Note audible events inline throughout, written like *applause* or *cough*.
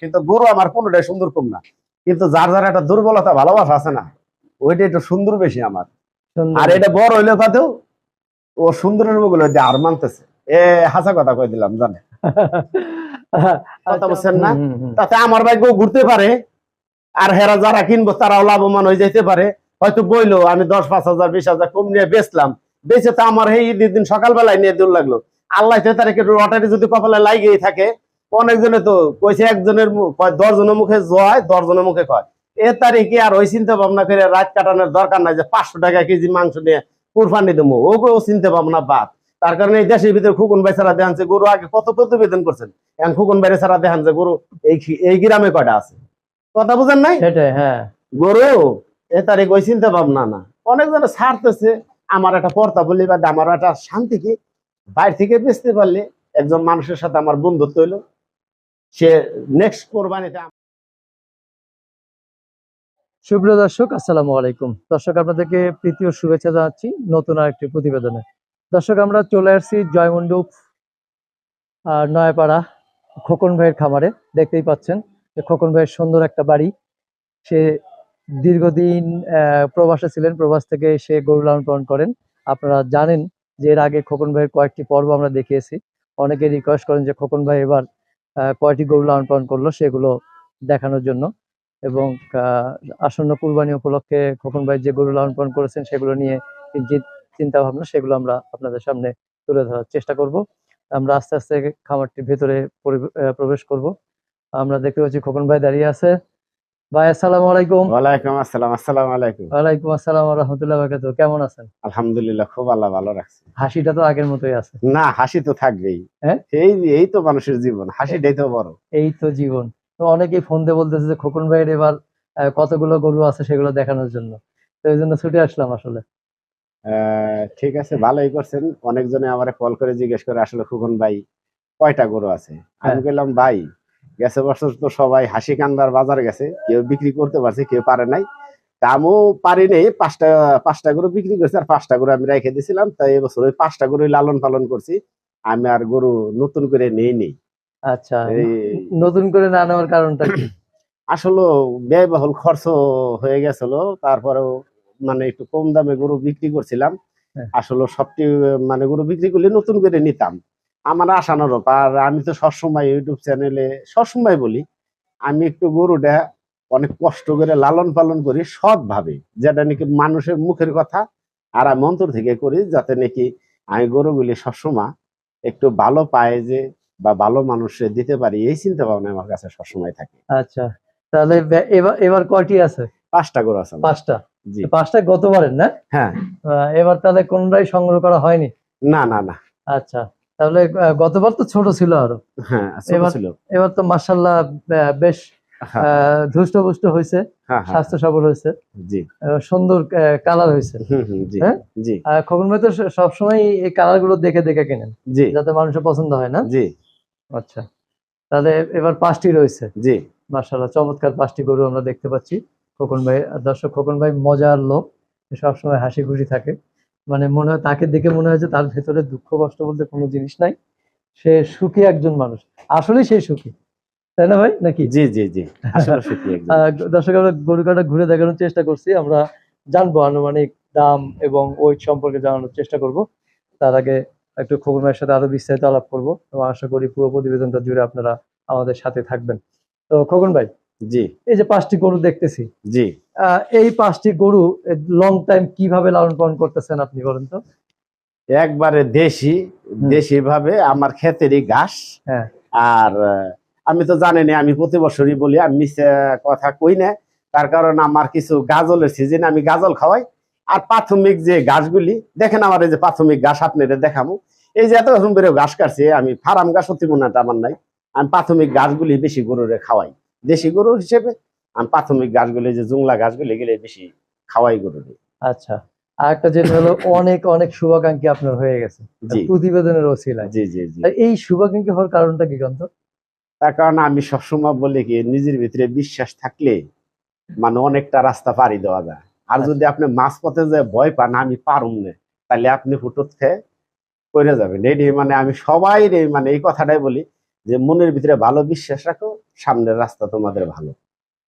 কিন্তু গরু আমার কোনোটাই সুন্দর কম না। কিন্তু যার যার একটা দুর্বলতা ভালোবাসা আছে না ওইটা একটু সুন্দর বেশি আমার। আর এটা বড় হইলে কাতেও ও সুন্দরের মুগুলো যে আর মানতেছে। এ হাসা কথা কই দিলাম জানে? কথা বলছেন না? তাতে আমার ভাগ্য ঘুরতে পারে আর হেরা যারা কিনবো তারাও লাভবান হয়ে যেতে পারে। হয়তো বইলো আমি দশ পাঁচ হাজার বিশ হাজার কম নিয়ে বেচলাম। বেঁচে তো আমার এই ঈদের দিন সকালবেলায় নিয়ে দূর লাগল। আল্লাহ তারিখে লটারি যদি কপালে লাগিয়ে থাকে অনেকজনে তো কইছে একজনের কয় দশজনের মুখে জয় দশ জনের মুখে কয় এ তারিখে আর ওই চিন্তা ভাবনা করে রাত কাটানোর দরকার নাই যে পাঁচশো টাকা কেজি মাংস নিয়ে কুরবানি দেবো। ও চিন্তা ভাবনা বাদ। তার কারণে এই দেশের ভিতরে খুকুন ভাই ছাড়া দেখান গরু আগে কত প্রতিবেদন করছেন? এখন খুকুন বাইরে ছাড়া দেখান যে গরু এই এই গ্রামে কয়টা আছে? কথা বুঝেন নাই? সেটাই হ্যাঁ। গরু? এ তারিখ ওই চিন্তা ভাবনা না। অনেকজনে ছাড়তেছে আমার একটা পর্তা বলি বা আমার একটা শান্তি কি? বাইরে থেকে বেচতে পারলে একজন মানুষের সাথে আমার বন্ধুত্ব হইল। সে নেক্সট কোরবানিতে সুপ্রিয় দর্শক, আসসালামু আলাইকুম। দর্শক, আপনাদেরকে প্রীতি ও শুভেচ্ছা জানাচ্ছি নতুন আরেকটি প্রতিবেদনে। দর্শক, আমরা চলে আসছি জয়মন্ডপ আর নয়াপাড়া খোকন ভাইয়ের খামারে। দেখতেই পাচ্ছেন যে খোকন ভাইয়ের সুন্দর একটা বাড়ি। সে দীর্ঘদিন প্রবাসে ছিলেন। প্রবাস থেকে সে গরু লালন পালন করেন। আপনারা জানেন যে এর আগে খোকন ভাইয়ের কয়েকটি পর্ব আমরা দেখিয়েছি। অনেকে রিকোয়েস্ট করেন যে খোকন ভাই এবার কয়টি গরু লালন পালন করল সেগুলো দেখানোর জন্য। এবং আসন্ন কুরবানি উপলক্ষে খোকন ভাই যে গরু লালন পালন করেছেন সেগুলো নিয়ে যে চিন্তা ভাবনা সেগুলো আমরা আপনাদের সামনে তুলে ধরার চেষ্টা করব। আমরা আস্তে আস্তে খামারটির ভেতরে প্রবেশ করব। আমরা দেখতে পাচ্ছি খোকন ভাই দাঁড়িয়ে আছে। ভাই আসসালামু আলাইকুম। ওয়ালাইকুম আসসালাম আসসালাম আলাইকুম। ওয়ালাইকুম আসসালাম রহমতুল্লাহ কেমন আছেন? আলহামদুলিল্লাহ খুব আল্লাহ ভালো রাখছে। হাসিটা তো আগের মতোই আছে। না হাসি তো থাকবেই। হ্যাঁ? এই এই তো মানুষের জীবন হাসিটাই তো বড়। এই তো জীবন। তো অনেকেই ফোন দিয়ে বলতেছে যে খোকন ভাইয়ের এবার কতগুলো গরু আছে সেগুলো দেখানোর জন্য? তো এই জন্য ছুটে আসলাম আসলে। আহ, ঠিক আছে ভালোই করছেন। অনেকজনে আমার কল করে জিজ্ঞেস করে আসলে খুকন ভাই কয়টা গরু আছে? আমি হ্যাঁ। বললাম ভাই গেছে বছর তো সবাই হাসি কান্দার বাজার গেছে কেউ বিক্রি করতে পারছে কেউ পারে নাই। তা আমিও পারি নাই পাঁচটা পাঁচটা গরু বিক্রি করছি আর পাঁচটা গরু আমি রেখে দিয়েছিলাম তাই এবছর ওই পাঁচটা গরু লালন পালন করছি আমি আর গরু নতুন করে নেই নেই। আচ্ছা নতুন করে না নেওয়ার কারণটা কি? *clears throat* আসলে ব্যয়বহুল খরচ হয়ে গেছিল তারপরেও মানে একটু কম দামে গরু বিক্রি করছিলাম। হ্যাঁ। আসলে সবটি মানে গরু বিক্রি করলে নতুন করে নিতাম। আমার আশানোর আর আমি তো সবসময় ইউটিউব চ্যানেলে সবসময় বলি আমি একটু গরুটা অনেক কষ্ট করে লালন পালন করি সৎভাবে যেটা নাকি মানুষের মুখের কথা আর আমি অন্তর থেকে করি যাতে নাকি আমি গরুগুলি সবসময় একটু ভালো পায় যে বা ভালো মানুষে দিতে পারি এই চিন্তা ভাবনা আমার কাছে সবসময় থাকে। আচ্ছা তাহলে এবার এবার কয়টি আছে? পাঁচটা গরু আছে পাঁচটা? জি। পাঁচটা গতবারের না? হ্যাঁ। এবার তাহলে কোনটাই সংগ্রহ করা হয়নি? না না না। আচ্ছা। তাহলে গতবার তো ছোট ছিল আরও। হ্যাঁ এবার- তো মার্শাল্লাহ বেশ হ্যাঁ। ধুষ্টপুষ্ট হয়েছে হ্যাঁ স্বাস্থ্য সবল হয়েছে সুন্দর কালার হয়েছে হ্যাঁ? খবর ভাই তো সবসময় এই কালারগুলো দেখে দেখে কেনেন যাতে মানুষের পছন্দ হয় না? জি। আচ্ছা। তাহলে এবার পাঁচটি রয়েছে। জি। মার্শাল্লাহ চমৎকার পাঁচটি গরু আমরা দেখতে পাচ্ছি। খোকন ভাই দর্শক খোকন ভাই মজার লোক। সবসময় হাসি খুশি থাকে। মানে মনে হয় তাকে দেখে মনে হয় যে তার ভেতরে দুঃখ কষ্ট বলতে কোনো জিনিস নাই। সে সুখী একজন মানুষ। আসলেই সে সুখী। তাই না ভাই নাকি? জি জি জি। আসলে দর্শক আমরা গরু কাটা ঘুরে দেখানোর চেষ্টা করছি। আমরা জানব আনুমানিক দাম এবং ওয়েট সম্পর্কে জানানোর চেষ্টা করব। তার আগে একটু খবর ভাইয়ের সাথে আরও বিস্তারিত আলাপ করব। এবং আশা করি পুরো প্রতিবেদনটা জুড়ে আপনারা আমাদের সাথে থাকবেন। তো খোকন ভাই জি। এই যে পাঁচটি গরু দেখতেছি। জি। এই পাঁচটি গরু লং টাইম কীভাবে লালন পালন করতেছেন আপনি বলেন তো? একবারে দেশি দেশি ভাবে আমার ক্ষেতেরই ঘাস। হ্যাঁ। আর আমি তো জানি না আমি প্রতি বছরই বলি আমি কথা কই না। তার কারণ আমার কিছু গাজলের সিজন আমি গাজল খাওয়াই। আর প্রাথমিক যে গাছগুলি দেখেন আমার এই যে প্রাথমিক ঘাস আপনাদের দেখাবো। এই যে এত সুন্দর ঘাস কাটছে আমি ফার্ম ঘাস অতি মনে আমার নাই। আমি প্রাথমিক গাছগুলি বেশি গরুরে খাওয়াই। দেশি গরু হিসেবে। আমি প্রাথমিক ঘাসগুলি যে জুংলা ঘাসগুলি গেলে বেশি খাওয়াই গরুরে আচ্ছা আর একটা যেটা হলো অনেক অনেক শুভাকাঙ্ক্ষী আপনার হয়ে গেছে। প্রতিবেদনের ওসিলায়। জি জি জি। এই শুভাকাঙ্ক্ষী হওয়ার কারণটা কি তার কারণে আমি সবসময় বলি কি নিজের ভিতরে বিশ্বাস থাকলে মানে অনেকটা রাস্তা পাড়ি দেওয়া যায়। আর যদি আপনি মাঝপথে যে ভয় পান আমি পারুম না তাহলে আপনি হুটুত খেয়ে করে যাবেন। এটি মানে আমি সবাই মানে এই কথাটাই বলি যে মনের ভিতরে ভালো বিশ্বাস রাখো সামনের রাস্তা তোমাদের ভালো।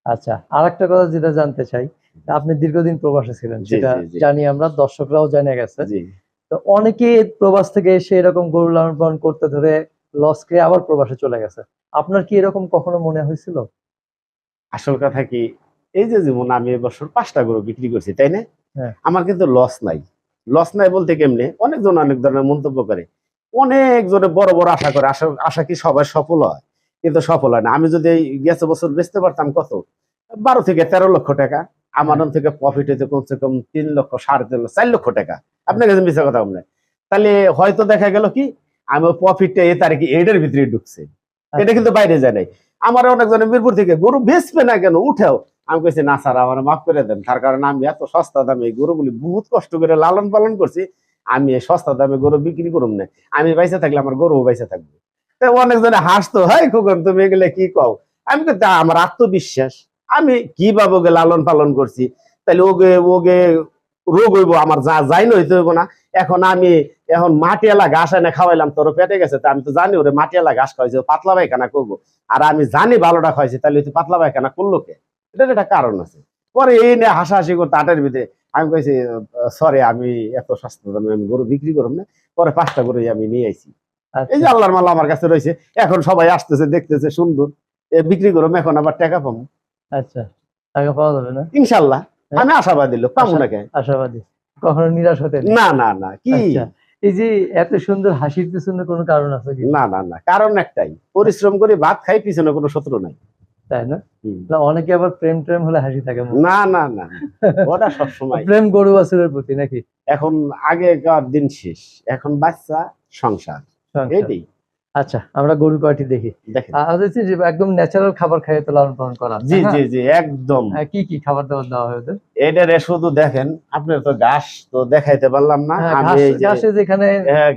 আচ্ছা আর একটা কথা যেটা জানতে চাই আপনি দীর্ঘদিন প্রবাসে ছিলেন সেটা। জানি আমরা দর্শকরাও জেনে গেছে। তো অনেকে প্রবাস থেকে এসে এরকম গরু লালন পালন করতে ধরে লস খেয়ে আবার প্রবাসে চলে গেছে। আপনার কি এরকম কখনো মনে হয়েছিল? আসল কথা কি এই যে যেমন আমি এবছর পাঁচটা গরু বিক্রি করছি তাই না? হ্যাঁ। আমার কিন্তু লস নাই। লস নাই বলতে কেমনে? অনেকজন অনেক ধরনের মন্তব্য করে। অনেকজনে বড় বড় আশা করে আশা আশা কি সবাই সফল হয়? কিন্তু সফল হয় না। আমি যদি গেছে বছর বেচতে পারতাম কত? বারো থেকে তেরো লক্ষ টাকা। আমার থেকে প্রফিট হইতে কমসে কম তিন লক্ষ সাড়ে তিন লক্ষ চার লক্ষ টাকা। আপনার কাছে মিশা কথা বললেন তাহলে হয়তো দেখা গেল কি আমি প্রফিটটা এই তারিখে এইটার ভিতরে ঢুকছে। এটা কিন্তু বাইরে যায় নাই। আমার অনেকজনে মিরপুর থেকে গরু বেচবে না কেন? উঠেও। আমি কইছি না স্যার আমার মাফ করে দেন। তার কারণে আমি এত সস্তা দামে এই গরুগুলি বহুত কষ্ট করে লালন পালন করছি। আমি সস্তা দামে গরু বিক্রি করুম না। আমি বাইসে থাকলে আমার গরু বাইসে থাকবে। অনেকজনে হাসতো, হাই খোকন, তুমি এগুলো কি কও? আমি তা আমার আত্মবিশ্বাস। আমি কীভাবে ওকে লালন পালন করছি? তাহলে ওগে ওগে রোগ হইব, আমার যা, যাই না হইতে হইব না। এখন আমি, এখন মাটি মাটিয়ালা ঘাস এনে খাওয়াইলাম তোর পেটে গেছে। তা আমি তো জানি ওরে মাটিয়ালা ঘাস খাওয়াইছে পাতলা পায়খানা করব। আর আমি জানি ভালোটা খাইছি তাহলে তুই পাতলা পায়খানা করল কে? এটার একটা কারণ আছে। পরে এই নিয়ে হাসাহাসি করতে আটের ভিতরে। আমি কইছি সরি আমি এত সস্তা দামে আমি গরু বিক্রি করব না পরে পাঁচটা গরুই আমি নিয়ে আইছি। এই যে আচ্ছা, আল্লাহর মাল্লা আমার কাছে রয়েছে এখন সবাই আসতেছে দেখতেছে সুন্দর। বিক্রি করব এখন আবার টাকা পাবো। আচ্ছা টাকা পাওয়া যাবে না? ইনশাল্লাহ আমি আশাবাদী লোক পাবো না কেন? আশাবাদী। কখনো নিরাশ হতে না না না কি? আচ্ছা, এই যে এত সুন্দর হাসির পিছনে কোনো কারণ আছে কি? না না না কারণ একটাই পরিশ্রম করে ভাত খাই পিছনে কোনো শত্রু নাই। তাই না? না অনেকে আবার প্রেম প্রেম হলে হাসি থাকে না না না ওটা সবসময়। প্রেম গরু বাছুরের প্রতি নাকি? এখন আগেকার দিন শেষ। এখন বাচ্চা সংসার। এটাই। আচ্ছা আমরা গরু কয়টি দেখি? যে একদম ন্যাচারাল খাবার খাইয়ে তো লালন পালন করা জি হ্যাঁ? জি জি একদম। হ্যাঁ, কি কি খাবার দাবার দেওয়া হয় ওদের? এটারে শুধু দেখেন আপনার তো ঘাস তো দেখাইতে পারলাম না। হ্যাঁ, আমি ঘাস- যেখানে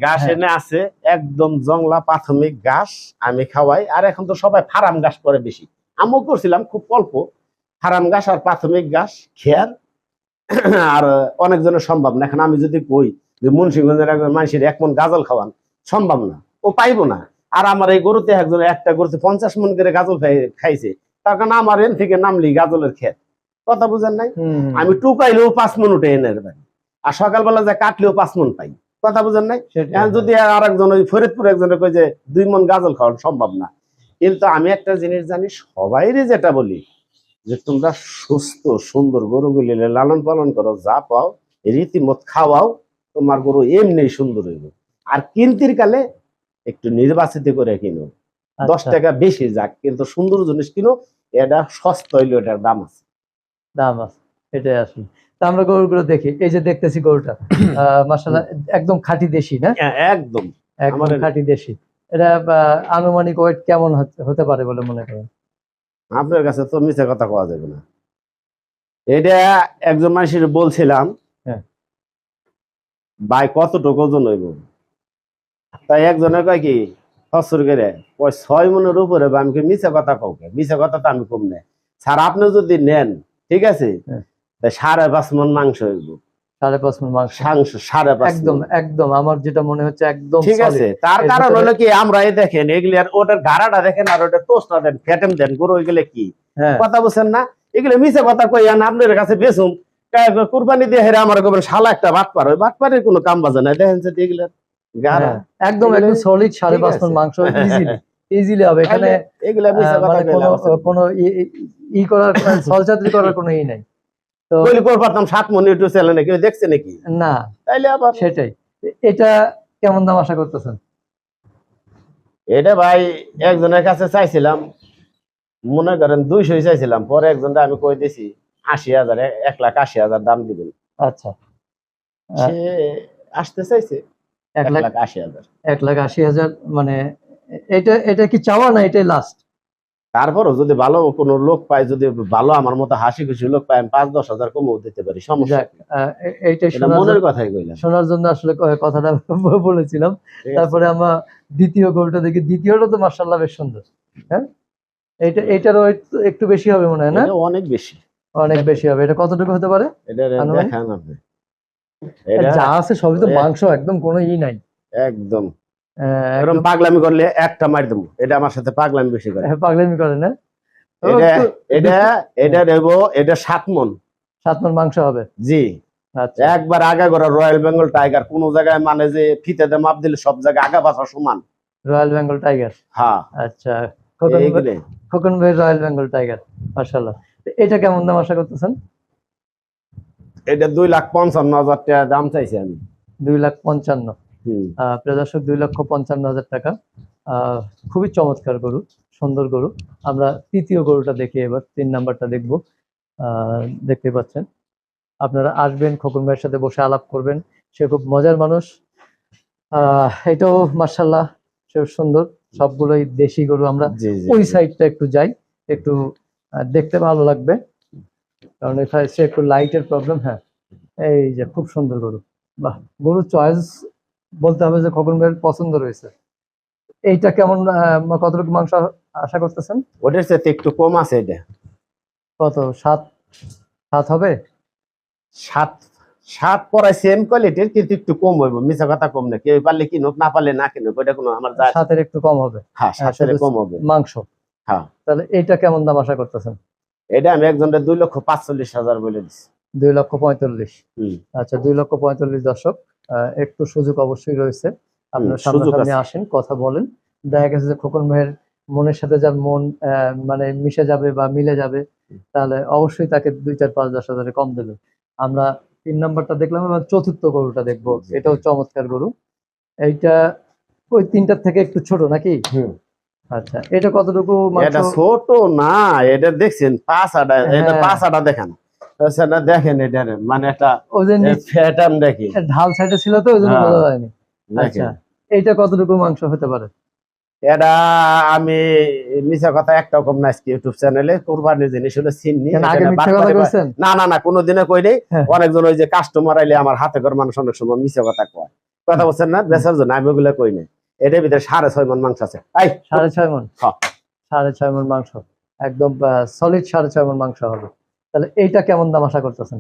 ঘাস। এনে আছে একদম জংলা প্রাথমিক ঘাস আমি খাওয়াই। আর এখন তো সবাই ফার্ম ঘাস করে বেশি। আমিও করছিলাম খুব অল্প। ফার্ম ঘাস আর প্রাথমিক ঘাস খেয়ার আর অনেকজনের সম্ভব না। এখন আমি যদি কই যে মুন্সিগঞ্জের একজন মানুষের এক মন গাজল খাওয়ান সম্ভব না। ও পাইবো না। আর আমার এই গরুতে একজন একটা গরুতে পঞ্চাশ মন করে গাজল খাইছে। তার কারণে আমার এন থেকে নামলি গাজলের ক্ষেত। কথা বুঝেন নাই? আমি টুকাইলেও পাঁচ মন উঠে এনে দেবেন আর সকালবেলা যে কাটলেও পাঁচ মন পাই। কথা বুঝেন নাই? যদি আর একজন ওই ফরিদপুর একজনের কই যে দুই মন গাজল খাওয়ানো সম্ভব না। কিন্তু আমি একটা জিনিস জানি সবাইরে যেটা বলি যে তোমরা সুস্থ সুন্দর গরুগুলি লালন পালন করো যা পাও রীতিমত খাওয়াও তোমার গরু এমনি সুন্দর হইব। আর কিনতির কালে একটু নির্বাচিত করে কিনো দশ আচ্ছা, টাকা বেশি যাক কিন্তু সুন্দর জিনিস কিনো এটা সস্তা হইল এটার দাম আছে। দাম আছে এটাই আসলে। তা আমরা গরুগুলো দেখি এই যে দেখতেছি গরুটা *coughs* মাসাল্লাহ একদম খাঁটি দেশি না? হ্যাঁ, একদম। একদম খাঁটি দেশি। এটা আনুমানিক ওয়েট কেমন হতে- পারে বলে মনে করেন? আপনার কাছে তো মিথ্যা কথা কওয়া যাবে না। এটা একজন মানুষের বলছিলাম হ্যাঁ। ভাই কতটুকু ওজন হইব? তাই একজনের কয় কি ফসর করে ওই ছয় মনের উপরে বা আমি মিথ্যা কথা কাউকে মিথ্যা কথা তো আমি কম নেই। স্যার আপনি যদি নেন ঠিক আছে? হ্যাঁ। সাড়ে পাঁচ মন মাংস হইব। সাড়ে পাঁচ মন মাংস। মাংস সাড়ে পাঁচ একদম একদম আমার যেটা মনে হচ্ছে একদম ঠিক আছে তার কারণ হলো কি আমরা এই দেখেন এগুলি আর ওটার গাড়াটা দেখেন আর ওটার টোস্টটা দেন ফ্যাটেম দেন গরু এগুলো কি? হ্যাঁ। কথা বলছেন না? এগুলো মিছে কথা কই আন আপনার কাছে বেসুম কুরবানি দিয়ে হেরে আমার গোবেন শালা একটা বাট পার ওই বাট পারের কোনো কাম বাজে না দেখেন যে এগুলো গাড়া। হ্যাঁ, একদম একদম সলিড সাড়ে পাঁচ মন মাংস ইজিলি ইজিলি হবে। এখানে এগুলা মিছে কথা মানে কোনো ই করার *coughs* সলচাতুরি করার কোনো ই নাই। পারতাম সাত মন ইউটিউব চ্যানেলে কেউ দেখছে নাকি? না তাইলে আবার সেটাই। এটা কেমন দাম আশা করতেছেন? এটা ভাই একজনের কাছে চাইছিলাম মনে করেন দুইশোই চাইছিলাম পরে একজনটা আমি কই দিছি আশি হাজার এক লাখ আশি হাজার দাম দিবেন। আচ্ছা। সে আসতে চাইছে এক লাখ আশি হাজার। এক লাখ আশি হাজার মানে এটা এটা কি চাওয়া না এটাই লাস্ট তারপরও যদি ভালো কোনো লোক পায় যদি ভালো আমার মতো হাসি খুশি লোক পায় আমি পাঁচ দশ হাজার কমেও দিতে পারি সমস্যা মনের জন্য- কথাই কইলাম। শোনার জন্য আসলে কথাটা বলেছিলাম। তারপরে আমরা দ্বিতীয় গোলটা দেখি। দ্বিতীয়টা তো মার্শাল্লাহ বেশ সুন্দর হ্যাঁ? এটা এটারও একটু- বেশি হবে মনে হয় না? অনেক বেশি। অনেক বেশি হবে। এটা কতটুকু হতে পারে? এটা দেখান আপনি। যা আছে সবই তো মাংস একদম কোনো ই নাই। একদম। এরকম পাগলামি করলে একটা মার দেবো। এটা আমার সাথে পাগলামি বেশি করে। পাগলামি করে না? এটা এটা এটা দেবো এটা সাত মন। সাত মন মাংস হবে? জি। আচ্ছা। একবার আগা করা রয়্যাল বেঙ্গল টাইগার কোন জায়গায় মানে যে ফিতেতে মাপ দিলে সব জায়গায় আগা পাশা সমান। রয়্যাল বেঙ্গল টাইগার হ্যাঁ। আচ্ছা খোকন ভাই- রয়্যাল বেঙ্গল টাইগার মার্শাল্লাহ এটা কেমন দাম আশা করতেছেন? এটা দুই লাখ পঞ্চান্ন হাজার টাকা দাম চাইছি আমি। দুই লাখ পঞ্চান্ন। প্রিয় দর্শক দুই লক্ষ পঞ্চান্ন হাজার টাকা। খুবই চমৎকার গরু সুন্দর গরু। আমরা তৃতীয় গরুটা দেখি এবার তিন নাম্বারটা দেখব। দেখতে পাচ্ছেন। আপনারা আসবেন খোকন ভাইয়ের সাথে বসে আলাপ করবেন। সে খুব মজার মানুষ। আহ, এটাও মার্শাল্লাহ সে সুন্দর। সবগুলোই দেশি গরু। আমরা ওই। সাইডটা একটু যাই একটু দেখতে ভালো লাগবে। কারণ এখানে সে একটু লাইটের প্রবলেম হ্যাঁ। এই যে খুব সুন্দর গরু। বাহ গরু চয়েস বলতে হবে যে খগন ভাইয়ের পছন্দ রয়েছে। এইটা কেমন কতটুকু মাংস আশা করতেছেন? ওটার সাথে একটু কম আছে এটা। কত সাত সাত হবে? সাত সাত পরায় সেম কোয়ালিটির কিন্তু একটু কম হইব মিছা কথা কম না। কেউ পারলে কিনুক না পারলে না কিনুক ওইটা কোনো আমার সাতের একটু কম হবে। হ্যাঁ সাতের কম হবে। মাংস। হ্যাঁ। তাহলে এইটা কেমন দাম আশা করতেছেন? এটা আমি একজনের দুই লক্ষ পাঁচচল্লিশ হাজার বলে দিচ্ছি দুই লক্ষ পঁয়তাল্লিশ। হুম। আচ্ছা দুই লক্ষ পঁয়তাল্লিশ দর্শক একটু সুযোগ অবশ্যই রয়েছে। আপনার আছে। আসেন কথা বলেন। দেখা গেছে যে খোকন ভাইয়ের মনের সাথে যার মন মানে মিশে যাবে বা মিলে যাবে তাহলে অবশ্যই তাকে দুই চার পাঁচ দশ হাজারে কম দেবে আমরা তিন নাম্বারটা দেখলাম এবং চতুর্থ গরুটা দেখব। এটাও চমৎকার গরু। এইটা ওই তিনটার থেকে একটু ছোট নাকি। আচ্ছা এটা কতটুকু এটা ছোট না এটা দেখছেন পাঁচ আটা এটা হ্যাঁ। পাঁচ আটা দেখেন। না দেখেন এটা মানে একটা ফ্যাটাম দেখি। ঢাল সাইডে ছিল তো ওই জন্য হ্যাঁ। বোঝা যায়নি। আচ্ছা এইটা কতটুকু মাংস হতে পারে? এটা আমি মিছা কথা একটা কম না আজকে ইউটিউব চ্যানেলে কোরবানির জিনিস হলো চিনি না না না কোনোদিনে কই নেই। হ্যাঁ। অনেকজন ওই যে কাস্টমার আইলে আমার হাতে করে মানুষ অনেক সময় মিছা কথা কয়। কথা বলছেন না বেচার জন্য আমি ওগুলো কই নাই। এটার ভিতরে সাড়ে ছয় মন মাংস আছে। সাড়ে ছয় মন। সাড়ে ছয় মন মাংস। একদম সলিড সাড়ে ছয় মন মাংস হবে। তাহলে এইটা কেমন দাম আশা করতেছেন?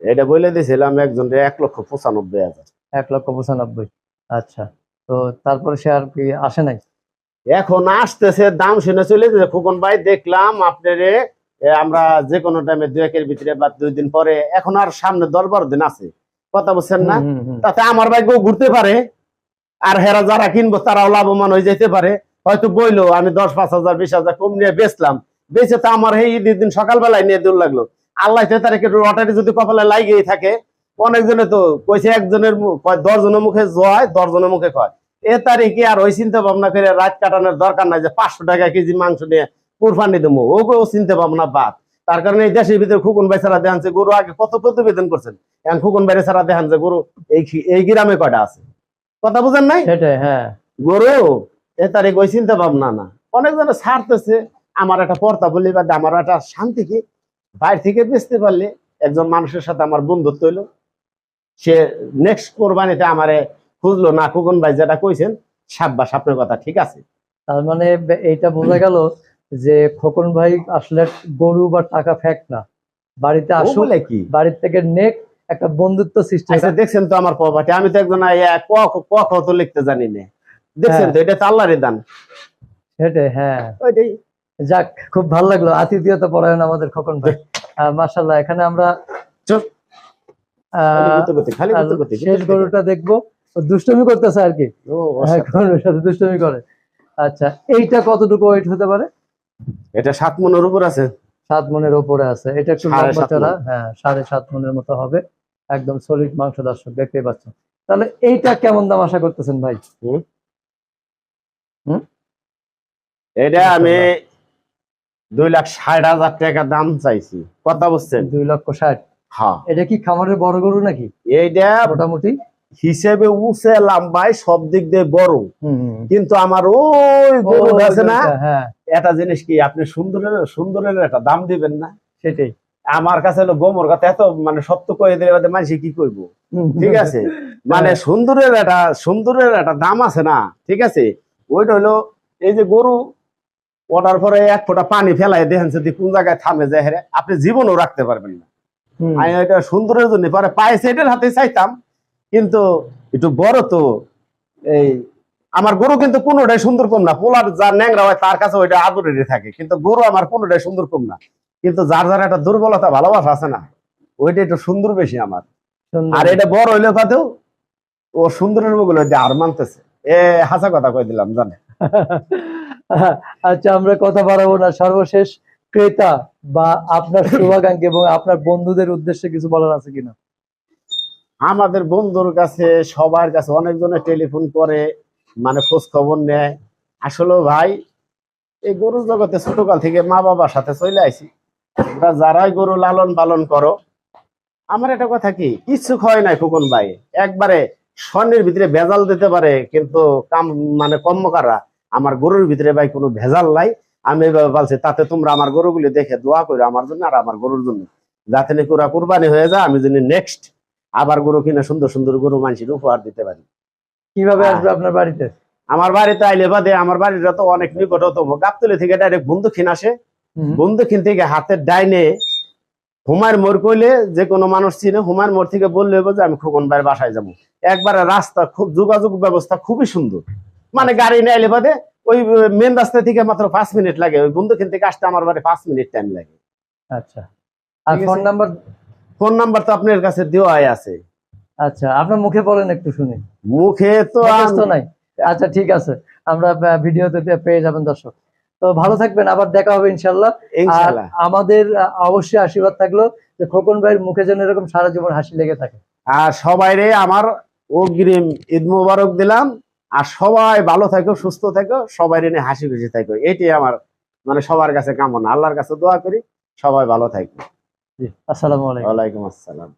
এটা বলে দিয়েছিলাম একজন এক লক্ষ পঁচানব্বই হাজার। এক লক্ষ পঁচানব্বই। আচ্ছা তো তারপরে সে আর কি আসে নাই? এখন আসতেছে দাম শুনে চলে যে খোকন ভাই দেখলাম আপনারে আমরা যে কোনো টাইমে দু একের ভিতরে বা দুই দিন পরে এখন আর সামনে দশ বারো দিন আছে। কথা বলছেন না। তাতে আমার ভাগ্য ঘুরতে পারে। আর হেরা যারা কিনবো তারাও লাভবান হয়ে যেতে পারে। হয়তো বইলো আমি দশ পাঁচ হাজার বিশ হাজার কম নিয়ে বেচলাম। বেচে তো আমার এই ঈদের দিন সকালবেলায় নিয়ে দূর লাগল। আল্লাহ তারিখে লটারি যদি কপালে লাগেই থাকে অনেকজনে তো কইছে একজনের দশজনের মুখে জয় দশজনের মুখে কয় এ তারিখে আর ওই চিন্তা ভাবনা করে রাত কাটানোর দরকার নাই যে পাঁচশো টাকা কেজি মাংস নিয়ে কুরবানি দেবো। ও ও চিন্তা ভাবনা বাদ। তার কারণে এই দেশের ভিতরে খুকুন ভাই ছাড়া দেখান গরু আগে কত প্রতিবেদন করছেন। এখন খুকুন ভাই ছাড়া দেখান যে গরু এই এই গ্রামে কয়টা আছে? কথা বুঝেন নাই? সেটাই হ্যাঁ। গরু? এ তারিখ ওই চিন্তা ভাবনা না। অনেকজনে ছাড়তেছে। আমার একটা পর্তা বললে বা আমার একটা শান্তি কি? বাইরে থেকে বেচতে পারলে একজন মানুষের সাথে আমার বন্ধুত্ব হইল। সে নেক্সট কোরবানিতে আমারে খুঁজলো না খুকুন ভাই যেটা কইছেন সাব্বাস আপনার কথা ঠিক আছে। তার মানে এইটা বোঝা গেল যে খোকন ভাই আসলে গরু বা টাকা ফ্যাক্ট না। বাড়িতে আসলে কি? বাড়ির থেকে নেক একটা বন্ধুত্ব সৃষ্টি আচ্ছা দেখছেন তো আমার প্রপার্টি আমি তো একজন আইয়া ক ক খ তো লিখতে জানি না। দেখছেন তো এটা তো আল্লাহরই দান। সেটাই হ্যাঁ। ওইটাই। যাক খুব ভালো লাগল। আতিথিয়তা পরায়ণ আমাদের খোকন ভাই। মার্শাল্লাহ এখানে আমরা শেষ গরুটা দেখব। দুষ্টমি করতেছে আর কি। হ্যাঁ, গরুর সাথে দুষ্টমি করে। আচ্ছা এইটা কতটুকু ওয়েট হতে পারে? এটা সাত মনের উপর আছে। সাত মনের ওপরে আছে। এটা একটু সাড়ে লম্বা হ্যাঁ সাড়ে সাত মনের মতো হবে। একদম সলিড মাংস দর্শক দেখতেই পাচ্ছেন। তাহলে এইটা কেমন দাম আশা করতেছেন ভাই? এটা আমি দুই লাখ ষাট হাজার টাকা দাম চাইছি। কথা বুঝছেন দুই লক্ষ ষাট? হ্যাঁ। এটা কি খামারের বড় গরু নাকি? এইটা মোটামুটি? হিসেবে উঁচে লাম্বাই সব দিক দিয়ে বড়। কিন্তু আমার ওই গরু আছে না হ্যাঁ। এটা জিনিস কি আপনি সুন্দরের সুন্দরের একটা দাম দিবেন না? সেটাই। আমার কাছে হলো গোমর কথা এত মানে সত্য কয়ে দিলে মানুষ কি করব ঠিক আছে? মানে সুন্দরের একটা সুন্দরের একটা দাম আছে না? ঠিক আছে? ওইটা হলো এই যে গরু ওটার পরে এক ফোঁটা পানি ফেলাই দেখেন যদি কোন জায়গায় থামে যায় হেরে আপনি জীবনও রাখতে পারবেন না। আমি এটা সুন্দরের জন্য পরে পায়ে সেটের হাতে চাইতাম কিন্তু একটু বড় তো এই আমার গরু কিন্তু কোনোটাই সুন্দর কম না। পোলার যার ন্যাংরা হয় তার কাছে ওইটা আদরেরই থাকে কিন্তু গরু আমার কোনোটাই সুন্দর কম না। কিন্তু যার যার একটা দুর্বলতা ভালোবাসা আছে না ওইটা একটু সুন্দর বেশি আমার। আর এটা বড় হইলে পাতেও ও সুন্দরের বগুলো যে আর মানতেছে। এ হাসা কথা কই দিলাম জানে *laughs* আচ্ছা আমরা কথা বাড়াবো না। সর্বশেষ ক্রেতা বা আপনার শুভাকাঙ্ক্ষী এবং আপনার বন্ধুদের উদ্দেশ্যে কিছু বলার আছে কিনা? আমাদের বন্ধুর কাছে, সবার কাছে অনেকজনে টেলিফোন করে মানে খোঁজ খবর নেয়। আসলে ভাই, এই গরুর জগতে ছোটকাল থেকে মা বাবার সাথে চলে আইছি। তোমরা যারাই গরু লালন পালন করো, আমার একটা কথা কি ইচ্ছুক হয় নাই ফুকন ভাই। একবারে স্বর্ণের ভিতরে ভেজাল দিতে পারে, কিন্তু কাম মানে কর্মকাররা আমার গরুর ভিতরে ভাই কোনো ভেজাল নাই। আমি এভাবে বলছি তাতে তোমরা আমার গরুগুলি দেখে দোয়া করো আমার জন্য আর আমার গরুর জন্য। যাতে নাকি ওরা কুরবানি হয়ে যায় আমি যদি নেক্সট আবার গরু কিনে সুন্দর সুন্দর গরু মানুষের উপহার দিতে পারি। কীভাবে। আসবে আপনার বাড়িতে? আমার বাড়িতে আইলে বাদে আমার বাড়িটা তো অনেক নিকটতম গাবতলি থেকে ডাইরেক্ট বন্ধুখিন আসে। বন্ধুখিন থেকে হাতের ডাইনে হুমার মোড় কইলে যে কোনো মানুষ চিনে হুমার মোড় থেকে বললে যে আমি খোকন ভাইয়ের বাসায় যাব। একবারে রাস্তা খুব যোগাযোগ ব্যবস্থা খুবই সুন্দর। মানে গাড়ি নিয়ে আইলে বাদে ওই মেন রাস্তা থেকে মাত্র পাঁচ মিনিট লাগে। ওই বন্ধুখিন থেকে আসতে আমার বাড়ি পাঁচ মিনিট টাইম লাগে। আচ্ছা। আর ফোন নাম্বার ফোন নাম্বার তো আপনার কাছে দেওয়াই আছে। আচ্ছা আপনার মুখে বলেন একটু শুনি। মুখে তো নাই? আচ্ছা ঠিক আছে। আমরা ভিডিওতে পেয়ে যাবেন দর্শক। তো ভালো থাকবেন আবার দেখা হবে ইনশাল্লাহ আর আমাদের অবশ্যই আশীর্বাদ থাকল যে খোকন ভাইয়ের মুখে যেন এরকম সারা জীবন হাসি লেগে থাকে। আর সবাইরে আমার অগ্রিম ঈদ মুবারক দিলাম। আর সবাই ভালো থাকো সুস্থ থাকো সবাই এনে হাসি খুশি থাকো। এটি আমার মানে সবার কাছে কামনা। আল্লাহর কাছে দোয়া করি সবাই ভালো থাকবে। আসসালাম আলাইকুম। ওয়ালাইকুম আসসালাম।